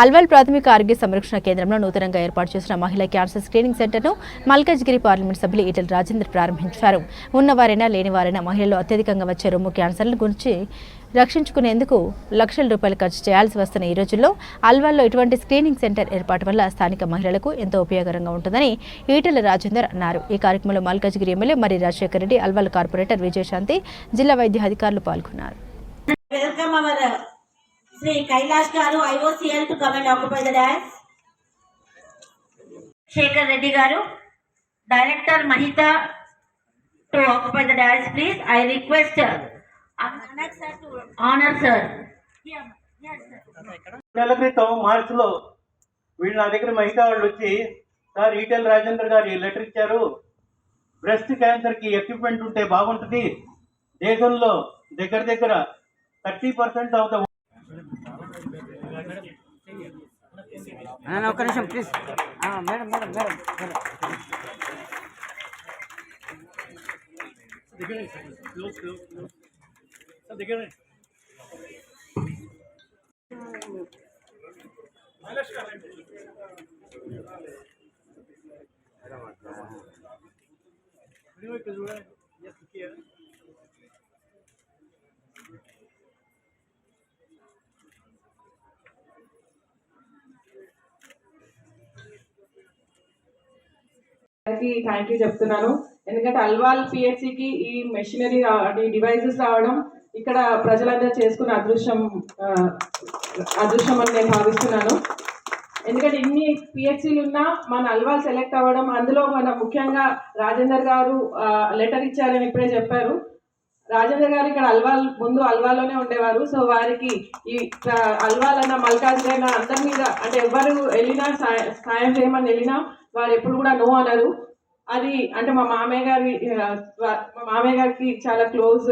అల్వల్ ప్రాథమిక ఆరోగ్య సంరక్షణ కేంద్రంలో నూతనంగా ఏర్పాటు చేసిన మహిళా క్యాన్సర్ స్క్రీనింగ్ సెంటర్ను మల్కాజ్గిరి పార్లమెంట్ సభ్యులు ఈటెల రాజేందర్ ప్రారంభించారు. ఉన్నవారైనా లేనివారైనా మహిళలు అత్యధికంగా వచ్చే రొమ్ము క్యాన్సర్ల గురించి రక్షించుకునేందుకు లక్షల రూపాయలు ఖర్చు చేయాల్సి వస్తున్న ఈ రోజుల్లో అల్వాల్లో ఇటువంటి స్క్రీనింగ్ సెంటర్ ఏర్పాటు వల్ల స్థానిక మహిళలకు ఎంతో ఉపయోగకరంగా ఉంటుందని ఈటెల రాజేందర్ అన్నారు. ఈ కార్యక్రమంలో మల్కాజ్గిరి ఎమ్మెల్యే మరి రాజశేఖర రెడ్డి అల్వాల్ కార్పొరేటర్ విజయశాంతి జిల్లా వైద్య అధికారులు పాల్గొన్నారు. శ్రీ కైలాష్ గారు IOC to come and occupy dais. Shekhar Reddy గారు director Mahita to occupy the dais please. I request honour sir. నెల క్రితం మార్చ్లో వీళ్ళు నా దగ్గర మహిళ వాళ్ళు వచ్చి సార్ ఈటెల్ రాజేందర్ గారు లెటర్ ఇచ్చారు. బ్రెస్ట్ క్యాన్సర్కి ఎక్విప్మెంట్ ఉంటే బాగుంటుంది. దేశంలో దగ్గర దగ్గర థర్టీ పర్సెంట్ ఆఫ్ ద అన్న ఒక్క నిమిషం please madam madam madam madam thank you చెప్తున్నాను. ఎందుకంటే అల్వాల్ పిహెచ్సికి ఈ మెషినరీ ఈ డివైసెస్ రావడం ఇక్కడ ప్రజలందరూ చేసుకున్న అదృష్టం ఆ, అదృష్టం అని నేను భావిస్తున్నాను. ఎందుకంటే ఇన్ని పిహెచ్సీలు ఉన్నా మన అల్వాల్ సెలెక్ట్ అవ్వడం అందులో మన ముఖ్యంగా రాజేందర్ గారు లెటర్ ఇచ్చారని ఇప్పుడే చెప్పారు. రాజేందర్ గారు ఇక్కడ అల్వాల్ ముందు అల్వాలోనే ఉండేవారు. సో వారికి ఈ అల్వాల్ అన్న మల్కాజ్ అయినా అందరి మీద అంటే ఎవరు వెళ్ళినా సాయం చేయమని వెళ్ళినా వారు ఎప్పుడు కూడా నో అనరు. అది అంటే మా మామయ్య గారి మా మామయ్య గారికి చాలా క్లోజ్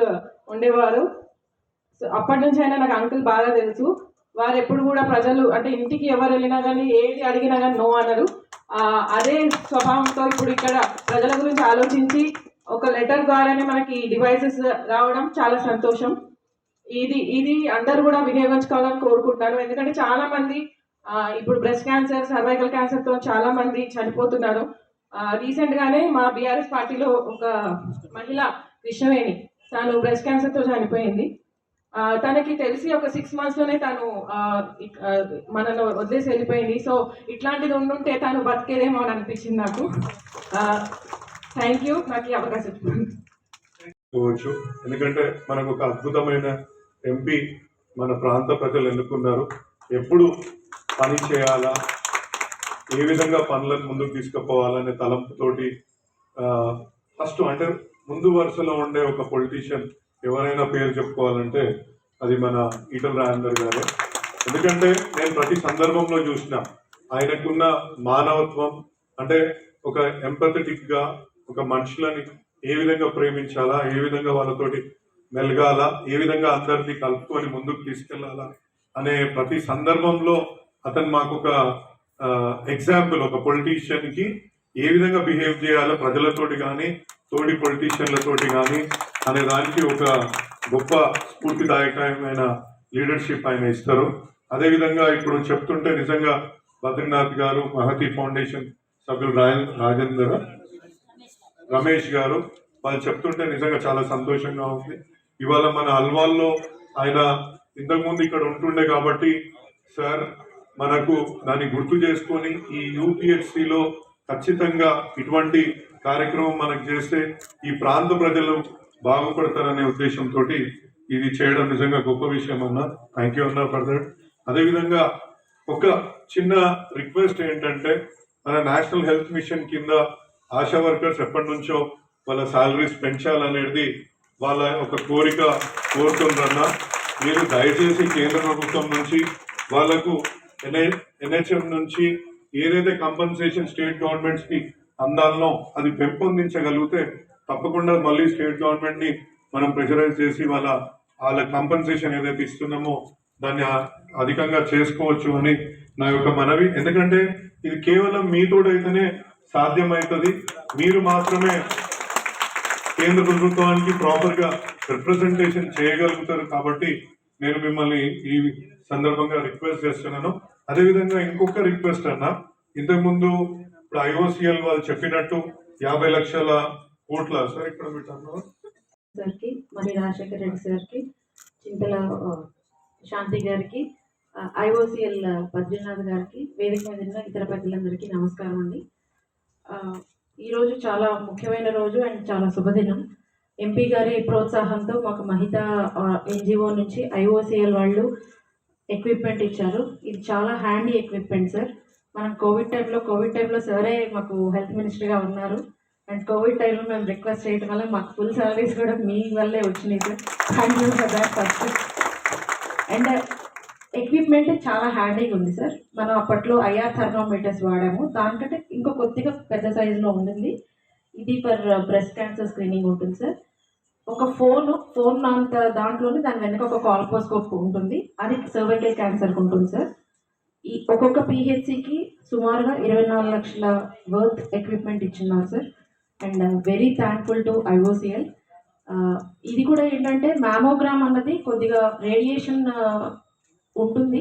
ఉండేవారు. సో అప్పటి నుంచి అయినా నాకు అంకుల్ బాగా తెలుసు. వారు ఎప్పుడు కూడా ప్రజలు అంటే ఇంటికి ఎవరు వెళ్ళినా కానీ ఏది అడిగినా కానీ నో అనరు. అదే స్వభావంతో ఇప్పుడు ఇక్కడ ప్రజల గురించి ఆలోచించి ఒక లెటర్ ద్వారానే మనకి డివైసెస్ రావడం చాలా సంతోషం. ఇది ఇది అందరూ కూడా వినియోగించుకోవాలని కోరుకుంటారు ఎందుకంటే చాలా మంది ఇప్పుడు బ్రెస్ట్ క్యాన్సర్ సర్వైకల్ క్యాన్సర్తో చాలామంది చాలా మంది చనిపోతున్నారు. రీసెంట్ గానే మా బీఆర్ఎస్ పార్టీలో ఒక మహిళ కృష్ణవేణి తను బ్రెస్ట్ క్యాన్సర్తో చనిపోయింది. తనకి తెలిసి ఒక సిక్స్ మంత్స్లోనే తను మనలో వదిలేసి వెళ్ళిపోయింది. సో ఇట్లాంటిది ఉండుంటే తను బతికేదేమో అని అనిపించింది నాకు. థ్యాంక్ యూ నాకు ఈ అవకాశం ఇచ్చినందుకు. ఎందుకంటే మనకు ఒక అద్భుతమైన ఎంపీ మన ప్రాంత ప్రజలు ఎన్నుకున్నారు. ఎప్పుడు పని చేయాలా ఏ విధంగా పనులను ముందుకు తీసుకుపోవాలనే తలంపుతోటి ఫస్ట్ అంటే ముందు వరుసలో ఉండే ఒక పొలిటీషియన్ ఎవరైనా పేరు చెప్పుకోవాలంటే అది మన ఈటల రాజేందర్ గారే. ఎందుకంటే నేను ప్రతి సందర్భంలో చూసిన ఆయనకున్న మానవత్వం అంటే ఒక ఎంపథటిక్గా ఒక మనుషులని ఏ విధంగా ప్రేమించాలా ఏ విధంగా వాళ్ళతోటి మెలగాల ఏ విధంగా అందరినీ కలుపుకొని ముందుకు తీసుకెళ్ళాలా అనే ప్రతి సందర్భంలో అతను మాకు ఒక ఎగ్జాంపుల్ ఒక పొలిటీషియన్కి ఏ విధంగా బిహేవ్ చేయాలో ప్రజలతోటి కానీ తోటి పొలిటీషియన్లతోటి కానీ అనే దానికి ఒక గొప్ప స్ఫూర్తిదాయకమైన లీడర్షిప్ ఆయన ఇస్తారు. అదేవిధంగా ఇప్పుడు చెప్తుంటే నిజంగా బద్రీనాథ్ గారు మహతి ఫౌండేషన్ సభ్యులు రాయ రాజేందర్ రమేష్ గారు వాళ్ళు చెప్తుంటే నిజంగా చాలా సంతోషంగా ఉంది. ఇవాళ మన అల్వాల్లో ఆయన ఇంతకుముందు ఇక్కడ ఉంటుండే కాబట్టి సార్ మనకు దాన్ని గుర్తు చేసుకొని ఈ యూపీఎస్సిలో ఖచ్చితంగా ఇటువంటి కార్యక్రమం మనకు చేస్తే ఈ ప్రాంత ప్రజలు బాగుపడతారనే ఉద్దేశంతో ఇది చేయడం నిజంగా గొప్ప విషయం అన్న. థ్యాంక్ యూ అన్న ఫర్దర్ అదేవిధంగా ఒక చిన్న రిక్వెస్ట్ ఏంటంటే మన నేషనల్ హెల్త్ మిషన్ కింద ఆశా వర్కర్స్ ఎప్పటి నుంచో వాళ్ళ సాలరీస్ పెంచాలనేది వాళ్ళ ఒక కోరిక కోరుతుందన్న. మీరు దయచేసి కేంద్ర ప్రభుత్వం నుంచి వాళ్ళకు ఎన్ఐ ఎన్హెచ్ఎం నుంచి ఏదైతే కంపన్సేషన్ స్టేట్ గవర్నమెంట్స్కి అందాలనో అది పెంపొందించగలిగితే తప్పకుండా మళ్ళీ స్టేట్ గవర్నమెంట్ని మనం ప్రెషరైజ్ చేసి వాళ్ళ వాళ్ళ కంపన్సేషన్ ఏదైతే ఇస్తున్నామో దాన్ని అధికంగా చేసుకోవచ్చు అని నా యొక్క మనవి. ఎందుకంటే ఇది కేవలం మీతోడైతేనే సాధ్యమవుతుంది మీరు మాత్రమే కేంద్ర ప్రభుత్వానికి ప్రాపర్గా రిప్రజెంటేషన్ చేయగలుగుతారు కాబట్టి నేను మిమ్మల్ని ఈ సందర్భంగా రిక్వెస్ట్ చేస్తున్నాను. అదేవిధంగా ఇంకొక రిక్వెస్ట్ అన్న ఇంతకుముందు ఇప్పుడు ఐఓసిఎల్ వాళ్ళు చెప్పినట్టు యాభై లక్షల కోట్ల సార్ ఇక్కడ పెట్టాను సార్కి మరి రాజశేఖర్ రెడ్డి సార్కి చింతల శాంతి గారికి ఐఓసిఎల్ పద్మనాథ్ గారికి వేదిక మీద ఉన్న ఇతర పెద్దలందరికీ నమస్కారం అండి. ఈరోజు చాలా ముఖ్యమైన రోజు అండ్ చాలా శుభదినం. ఎంపీ గారి ప్రోత్సాహంతో మాకు మహిత ఎన్జిఓ నుంచి ఐఓసిఎల్ వాళ్ళు ఎక్విప్మెంట్ ఇచ్చారు. ఇది చాలా హ్యాండీ ఎక్విప్మెంట్ సార్ మనం కోవిడ్ టైంలో కోవిడ్ టైంలో సరే మాకు హెల్త్ మినిస్టర్గా ఉన్నారు. అండ్ కోవిడ్ టైంలో మేము రిక్వెస్ట్ చేయడం వల్ల మాకు ఫుల్ సాలరీస్ కూడా మీ వల్లే వచ్చినాయి sir thank you for that first and equipment చాలా హ్యాండీగా ఉంది సార్ మనం అప్పట్లో ఐఆర్ థర్మోమీటర్స్ వాడాము. దానికంటే ఇంకో కొద్దిగా పెద్ద సైజులో uh, ఉంటుంది ఇది ఫర్ బ్రెస్ట్ క్యాన్సర్ స్క్రీనింగ్ ఉంటుంది సార్ ఒక ఫోన్ ఫోన్ అంత దాంట్లోనే దాని వెనక ఒక కాల్పోస్కోప్ ఉంటుంది. అది సర్వైకల్ క్యాన్సర్కి ఉంటుంది సార్ ఈ ఒక్కొక్క పిహెచ్సికి సుమారుగా ఇరవై నాలుగు లక్షల వర్త్ ఎక్విప్మెంట్ ఇచ్చున్నారు sir and very thankful to IOCL ఇది కూడా ఏంటంటే మ్యామోగ్రామ్ అన్నది కొద్దిగా రేడియేషన్ ఉంటుంది.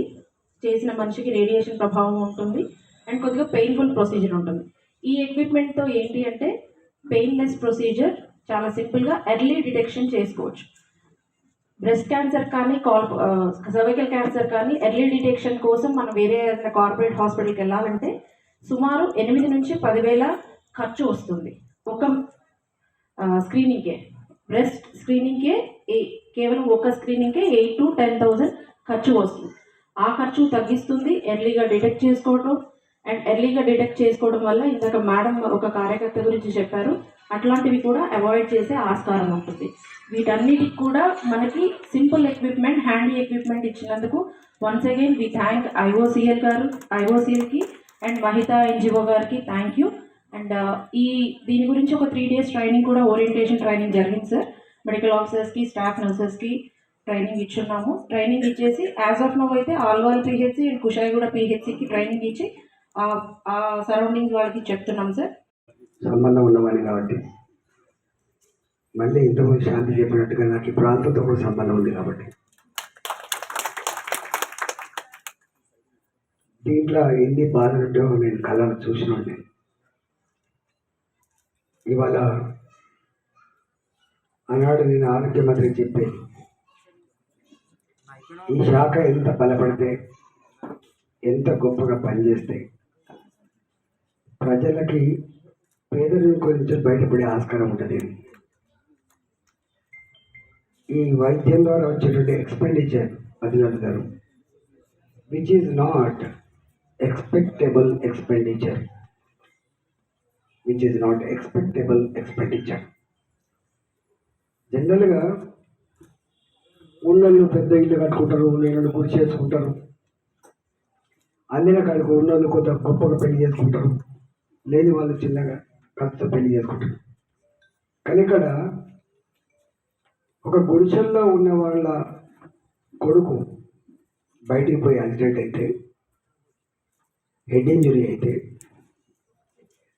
చేసిన మనిషికి రేడియేషన్ ప్రభావం ఉంటుంది. అండ్ కొద్దిగా పెయిన్ఫుల్ ప్రొసీజర్ ఉంటుంది. ఈ ఎక్విప్మెంట్తో ఏంటి అంటే పెయిన్లెస్ ప్రొసీజర్ చాలా సింపుల్గా ఎర్లీ డిటెక్షన్ చేసుకోవచ్చు. బ్రెస్ట్ క్యాన్సర్ కానీ కాల్ సర్వికల్ క్యాన్సర్ కానీ ఎర్లీ డిటెక్షన్ కోసం మనం వేరే ఏదైనా కార్పొరేట్ హాస్పిటల్కి వెళ్ళాలంటే సుమారు ఎనిమిది నుంచి పదివేల ఖర్చు వస్తుంది. ఒక స్క్రీనింగ్కే. బ్రెస్ట్ స్క్రీనింగ్కే ఏ- కేవలం ఒక స్క్రీనింగ్కే ఎయిట్ టు టెన్ థౌజండ్ ఖర్చు వస్తుంది. ఆ ఖర్చు తగ్గిస్తుంది ఎర్లీగా డిటెక్ట్ చేసుకోవడం అండ్ ఎర్లీగా డిటెక్ట్ చేసుకోవడం వల్ల ఇందాక మేడం ఒక కార్యకర్త గురించి చెప్పారు. అట్లాంటివి కూడా అవాయిడ్ చేసే ఆస్కారం ఉంటుంది. వీటన్నిటికి కూడా మనకి సింపుల్ ఎక్విప్మెంట్ హ్యాండీ ఎక్విప్మెంట్ ఇచ్చినందుకు once again we thank IOCL గారు ఐఓసిఎల్కి అండ్ మహితా ఎన్జిఓ గారికి థ్యాంక్ యూ అండ్ ఈ దీని గురించి ఒక త్రీ డేస్ ట్రైనింగ్ కూడా ఓరియంటేషన్ ట్రైనింగ్ జరిగింది సార్ మెడికల్ ఆఫీసర్స్కి స్టాఫ్ నర్సెస్కి ట్రైనింగ్ ఇచ్చున్నాము. ట్రైనింగ్ ఇచ్చేసి యాజ్ ఆఫ్ నో అయితే ఆల్వాల్ పిహెచ్సి అండ్ కుషాయిగూడ పిహెచ్సికి ట్రైనింగ్ ఇచ్చి ఆ- సరౌండింగ్ వాళ్ళకి చెప్తున్నాం సార్ సంబంధం ఉన్నవాడిని కాబట్టి. మళ్ళీ ఇంతకుముందు శాంతి చెప్పినట్టుగా నాకు ఈ ప్రాంతంతో కూడా సంబంధం ఉంది కాబట్టి. దీంట్లో ఎన్ని బాధలు నేను కళ్ళను చూసిన నేను ఇవాళ ఆనాడు నేను ఆరోగ్య మంత్రి చెప్పే ఈ శాఖ ఎంత బలపడితే ఎంత గొప్పగా పనిచేస్తే ప్రజలకి పేదరికం నుంచి బయటపడే ఆస్కారం ఉంటుంది. ఈ వైద్యం ద్వారా వచ్చేటువంటి ఎక్స్పెండిచర్ అధినాథ్ గారు which is not expectable expenditure which is not expectable expenditure జనరల్గా ఉన్నోళ్ళు పెద్ద ఇల్లు కట్టుకుంటారు నేను గుడి చేసుకుంటారు. అందిన కాడికి ఉన్నోళ్ళు కొంత గొప్పగా పెళ్ళి చేసుకుంటారు. లేని వాళ్ళు చిన్నగా ఖర్చుతో పెళ్ళి చేసుకుంటారు కానీ ఇక్కడ ఒక గుడిసెల్లో ఉన్న వాళ్ళ కొడుకు బయటికి పోయి యాక్సిడెంట్ అయితే హెడ్ ఇంజురీ అయితే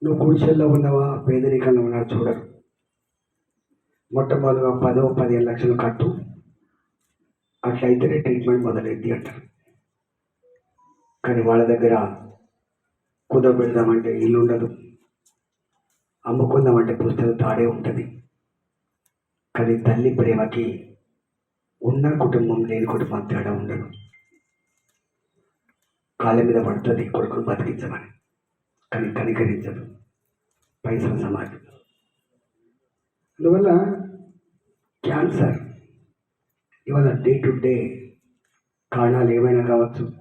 నువ్వు గుడిసెల్లో ఉన్నావా పేదరికంలో ఉన్నా చూడరు. మొట్టమొదటిగా పదో పదిహేను లక్షలు కట్టు అట్లయితేనే ట్రీట్మెంట్ మొదలైంది అంటారు. కానీ వాళ్ళ దగ్గర కుదరబెడదామంటే ఇల్లు ఉండదు. అమ్ముకుందామంటే పుస్తకం తాడే ఉంటుంది. కానీ తల్లి ప్రేమకి ఉన్న కుటుంబం లేని కుటుంబం తేడా ఉండదు. కాళ్ళ మీద పడుతుంది కొడుకును బతికించమని. కానీ కనికరించదు. పైసల సమాజం అందువల్ల క్యాన్సర్ ఇవాళ డే టు డే కారణాలు ఏమైనా కావచ్చు?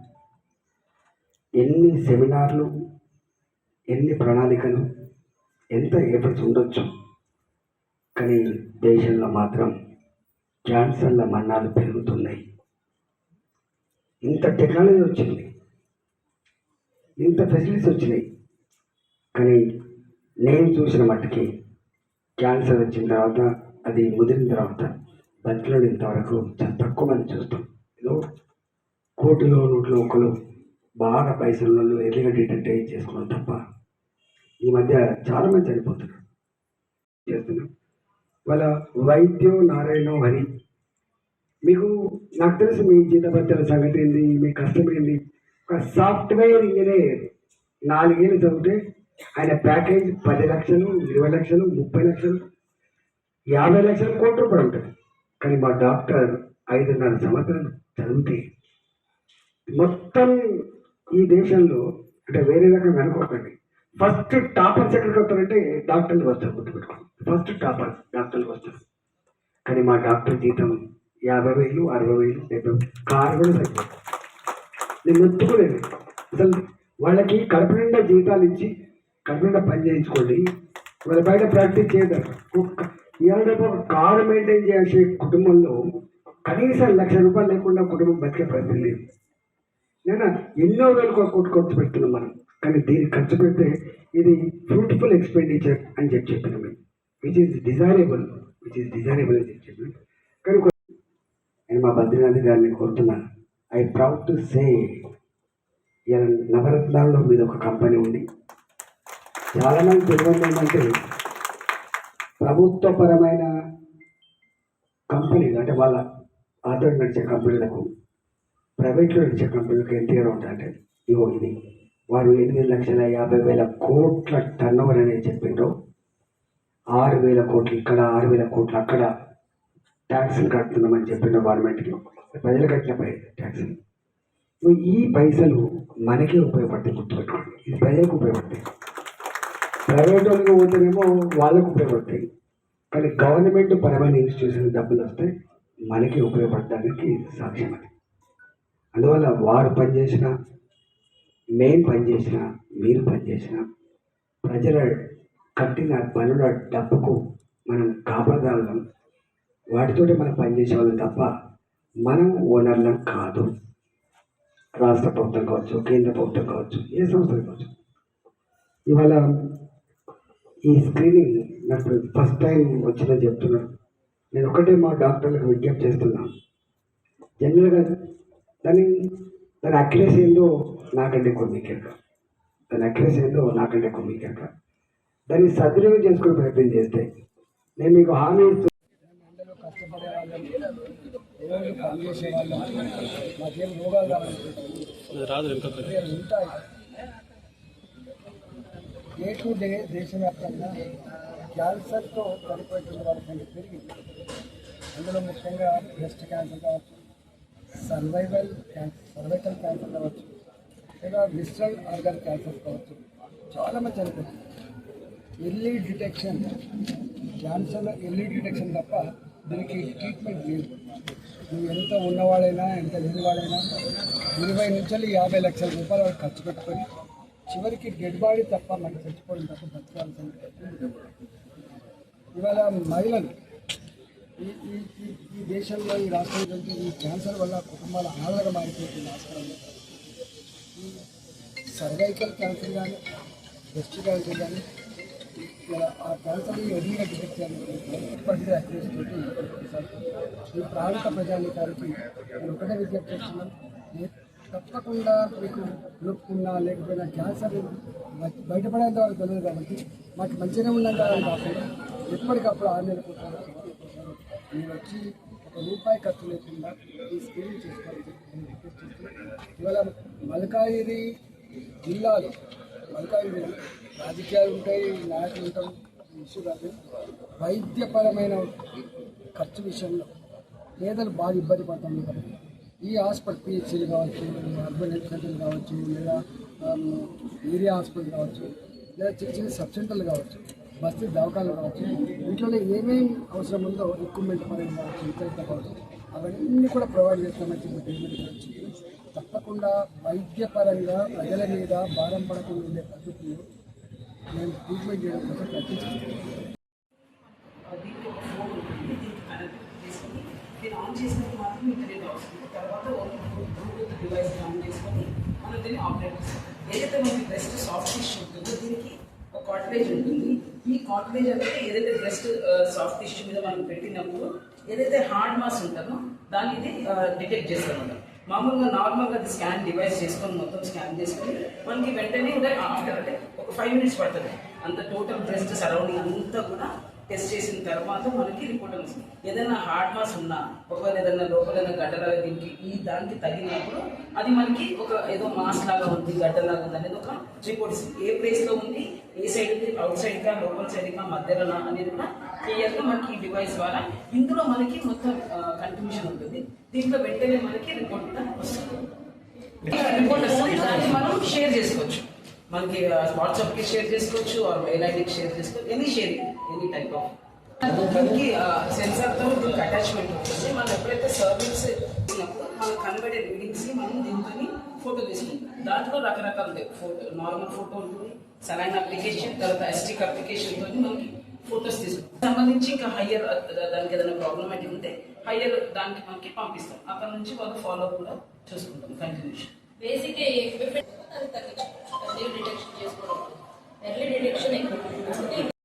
ఎన్ని సెమినార్లు ఎన్ని ప్రణాళికలు ఎంత ఎఫర్ట్స్ ఉండొచ్చు. కానీ దేశంలో మాత్రం క్యాన్సర్ల మరణాలు పెరుగుతున్నాయి. ఇంత టెక్నాలజీ వచ్చింది. ఇంత ఫెసిలిటీస్ వచ్చినాయి. కానీ నేను చూసిన మట్టుకి క్యాన్సర్ వచ్చిన తర్వాత అది ముదిరిన తర్వాత బతిలో ఇంతవరకు చాలా తక్కువ మంది చూస్తాం. ఏదో కోటిలో నూటిలో ఒకరు బాగా పైసలు ఉన్న చేసుకున్నాం చేసుకోవడం తప్ప ఈ మధ్య చాలా మంది చనిపోతున్నారు. చేస్తున్నాం వాళ్ళ వైద్యం నారాయణ హరి. మీకు నాకు తెలుసు మీ జీతభత్యాల సంగతి ఏంది మీ కష్టం ఏంది. ఒక సాఫ్ట్వేర్ ఇంజనీర్ నాలుగేళ్ళు చదివితే ఆయన ప్యాకేజ్ పది లక్షలు ఇరవై లక్షలు ముప్పై లక్షలు యాభై లక్షలు కోటి రూపాయలు ఉంటుంది. కానీ మా డాక్టర్ ఐదున్నర సంవత్సరాలు చదివితే మొత్తం ఈ దేశంలో అంటే వేరే రకంగా అనుకోకండి. ఫస్ట్ టాపర్స్ ఎక్కడికి వస్తారంటే డాక్టర్లు వస్తారు గుర్తుపెట్టుకోండి ఫస్ట్ టాపర్స్ డాక్టర్లు వస్తారు కానీ మా డాక్టర్ జీతం యాభై వేలు అరవై వేలు డెబ్బై కారు కూడా సరిపోతుంది నేను ఒత్తుకోలేదు అసలు వాళ్ళకి కడుపు నిండా జీతాలు ఇచ్చి కడుపు నిండా పని చేయించుకోండి. వాళ్ళ బయట ప్రాక్టీస్ చేయదారు ఒక్క ఇవాళ రేపు కారు మెయింటైన్ చేసే కుటుంబంలో కనీసం లక్ష రూపాయలు లేకుండా కుటుంబం బతికే పరిస్థితి లేదు. నేను ఎన్నో వేలు కొట్టు ఖర్చు పెడుతున్నాం మనం. కానీ దీన్ని ఖర్చు పెడితే ఇది ఫ్రూట్ఫుల్ ఎక్స్పెండిచర్ అని చెప్పి చెప్పాను మేము. Which is desirable which is desirable అని చెప్పి చెప్పినాం. కానీ నేను మా బద్రీనాథ్ గారిని కోరుతున్నాను ఐ ప్రౌడ్ టు సే ఇలా నవరత్నాల్లో మీద ఒక కంపెనీ ఉంది. చాలామంది తెలియదు ఏంటంటే ప్రభుత్వపరమైన కంపెనీలు అంటే వాళ్ళ ఆధార్ నడిచే కంపెనీలకు ప్రైవేట్లో నడిచే కంపెనీలకు ఎంత తేడా ఉంటుందంటే ఇగో ఇది. వారు ఎనిమిది లక్షల యాభై వేల కోట్ల టర్న్ ఓవర్ అనేది చెప్పిండ్రు ఆరు వేల కోట్లు ఇక్కడ ఆరు వేల కోట్లు అక్కడ ట్యాక్సులు కడుతున్నామని చెప్పిండ్రు గవర్నమెంట్కి ప్రజలు కట్టిన పై ట్యాక్సులు ఈ పైసలు మనకే ఉపయోగపడతాయి గుర్తుపెట్టుకోండి. ఇది ప్రజలకు ఉపయోగపడతాయి. ప్రైవేట్ వాళ్ళకి పోతేనేమో వాళ్ళకు ఉపయోగపడతాయి. కానీ గవర్నమెంట్ పరమైన ఇన్స్టిట్యూషన్ డబ్బులు వస్తే మనకి ఉపయోగపడడానికి సాక్ష్యం అది అందువల్ల వారు పనిచేసిన మేము పనిచేసిన మీరు పనిచేసిన ప్రజల కట్టిన పనుల డబ్బుకు మనం కాపాడగలం. వాటితోటి మనం పనిచేసే వాళ్ళం తప్ప మనం ఓనర్లం కాదు. రాష్ట్ర ప్రభుత్వం కావచ్చు కేంద్ర ప్రభుత్వం కావచ్చు ఏ సంస్థలు కావచ్చు. ఇవాళ ఈ స్క్రీనింగ్ నాకు ఫస్ట్ టైం వచ్చిందని చెప్తున్నాను నేను ఒకటే మా డాక్టర్లకు విజ్ఞప్తి చేస్తున్నాను జనరల్గా దాని దాని అక్యురసీ ఏందో నాకంటే ఎక్కువ మీకెక్క దాని అక్యురసీ ఏందో నాకంటే ఎక్కువ మీకెక్క దాన్ని సద్వినియోగం చేసుకునే ప్రయత్నం చేస్తే నేను మీకు హామీ ఇస్తూ కష్టపడే వాళ్ళం రోజు పనిచేసే వాళ్ళం మాకేం రోగాలు రావాలి ఉంటాయి డే టు డే దేశవ్యాప్తంగా క్యాన్సర్తో చనిపోతున్న వాళ్ళ సంఖ్య పెరిగింది. అందులో ముఖ్యంగా బ్రెస్ట్ క్యాన్సర్ కావచ్చు సర్వైవల్ క్యాన్సర్ సర్వైకల్ క్యాన్సర్ కావచ్చు లేదా విస్ట్రల్ ఆర్గన్ క్యాన్సర్ కావచ్చు చాలామంది చనిపోతుంది early detection cancer early detection తప్ప దీనికి ట్రీట్మెంట్ లేదు. నువ్వు ఎంత ఉన్నవాడైనా ఎంత లేనివాడైనా ఇరవై నుంచి యాభై లక్షల రూపాయలు వాడు ఖర్చు పెట్టుకొని చివరికి డెడ్ బాడీ తప్ప మనకి చచ్చిపోవడం తప్ప బతకాల్సిన ఇవాళ మహిళలు ఈ ఈ దేశంలో ఈ రాష్ట్రంలో ఈ క్యాన్సర్ వల్ల కుటుంబాల ఆదరణ మారిపోతుంది రాష్ట్రంలో ఈ సర్వైకల్ క్యాన్సర్ కానీ బ్రెస్ట్ క్యాన్సర్ కానీ ఆ క్యాన్సర్ ఎర్లీగా డిటెక్ట్ చేయాలి అక్యూస్ ఈ ప్రాంత ప్రజానికానికి నేను ఒకటే విజ్ఞప్తి చేస్తున్నాను. తప్పకుండా మీకు నొప్పున్నా లేకపోయినా క్యాన్సర్ బయటపడేంత వరకు తెలియదు కాబట్టి మాకు మంచిగా ఉండండి అని కాకుండా ఎప్పటికప్పుడు ఆరు నెలలు నేను మీరు వచ్చి ఒక రూపాయి ఖర్చు లేకుండా ఈ స్కీమ్ చేసుకోవాలి ఇవాళ మల్కాయిరి జిల్లాలో మల్కాయిరి రాజకీయాలు ఉంటాయి నాయకులు ఉంటాయి ఇష్యూ కాదు. వైద్యపరమైన ఖర్చు విషయంలో పేదలు బాగా ఇబ్బంది పడుతుంది కాబట్టి ఈ హాస్పిటల్ పిహెచ్సీలు కావచ్చు అర్బన్ హెల్త్ సెంటర్లు కావచ్చు లేదా ఏరియా హాస్పిటల్ కావచ్చు లేదా చిన్న చిన్న సబ్ సెంటర్లు కావచ్చు. బస్తీ దవకాలు కావచ్చు వీటిలో ఏమేమి అవసరం ఉందో ఎక్విప్మెంట్ పరంగా కావచ్చు ఇతర కావచ్చు అవన్నీ కూడా ప్రొవైడ్ చేస్తామని చెప్పి ట్రీట్మెంట్ గురించి తప్పకుండా వైద్యపరంగా ప్రజల మీద భారం పడకుండా ఉండే పద్ధతులు మేము ట్రీట్మెంట్ చేయడం కోసం ప్రయత్నిస్తాం. డివైస్ ఆన్ చేసుకొని మనం దీన్ని ఆపరేట్ చేస్తాం ఏదైతే మనకి బెస్ట్ సాఫ్ట్ టిష్యూ ఉంటుందో దీనికి ఒక కాటరేజ్ ఉంటుంది ఈ అనేది ఏదైతే బ్రెస్ట్ సాఫ్ట్ టిష్యూ మీద మనం పెట్టినప్పుడు ఏదైతే హార్డ్ మాస్ ఉంటుందో దాన్ని ఇది డిటెక్ట్ చేస్తాం అన్నమాట మామూలుగా నార్మల్గా అది స్కాన్ డివైస్ చేసుకొని మొత్తం స్కాన్ చేసుకొని మనకి వెంటనే కూడా ఆఫ్టర్ అంటే ఒక ఫైవ్ మినిట్స్ పడుతుంది. అంత టోటల్ బ్రెస్ట్ సరౌండింగ్ అంతా కూడా టెస్ట్ చేసిన తర్వాత మనకి రిపోర్ట్ వస్తుంది ఏదైనా హార్డ్ మాస్ ఉన్నా ఒకవేళ ఏదైనా లోపల ఏదైనా గడ్డలాగా దీనికి ఈ దానికి తగినప్పుడు అది మనకి ఒక ఏదో మాస్ లాగా ఉంది గడ్డలాగా ఉంది అనేది ఒక రిపోర్ట్ ఇస్తుంది. ఏ ప్లేస్లో ఉంది? ఏ సైడ్ ఉంది? అవుట్ సైడ్ కా లోపల సైడ్ కా మధ్యలోనా అనేది కూడా క్లియర్గా మనకి ఈ డివైస్ ద్వారా ఇందులో మనకి మొత్తం కన్ఫ్యూజన్ ఉంటుంది. దీంట్లో వెంటనే మనకి రిపోర్ట్ వస్తుంది. రిపోర్ట్ వస్తుంది. దాన్ని మనం షేర్ చేసుకోవచ్చు. మనకి వాట్సాప్కి షేర్ చేసుకోవచ్చు ఆర్ మెయిల్ ఐడికి షేర్ చేసుకోవచ్చు any sharing any type of. దీనికి సెన్సార్తో దీనికి అటాచ్మెంట్ ఉంటుంది. మనం ఎప్పుడైతే సర్వీస్ ఉన్నప్పుడు మనం కనబడే రీడింగ్స్ని మనం దీంతో ఫోటో తీసుకుంటాం. దాంట్లో రకరకాల ఉంటాయి. ఫోటో నార్మల్ ఫోటో ఉంటుంది. సరైన అప్లికేషన్ తర్వాత ఎస్టిక్ అప్లికేషన్ మనకి ఫోటోస్ తీసుకుంటాం. సంబంధించి ఇంకా హయ్యర్ దానికి ఏదైనా ప్రాబ్లమాటిక్ ఉంటే హయ్యర్ దానికి మనకి పంపిస్తాం. అక్కడ నుంచి వాళ్ళు ఫాలో అప్ కూడా చూసుకుంటాం. కంటిన్యూషన్ బేసిక్ ఎక్విప్మెంట్ అది ఎర్లీ డిటెక్షన్ చేసుకోవడం. Early detection equipment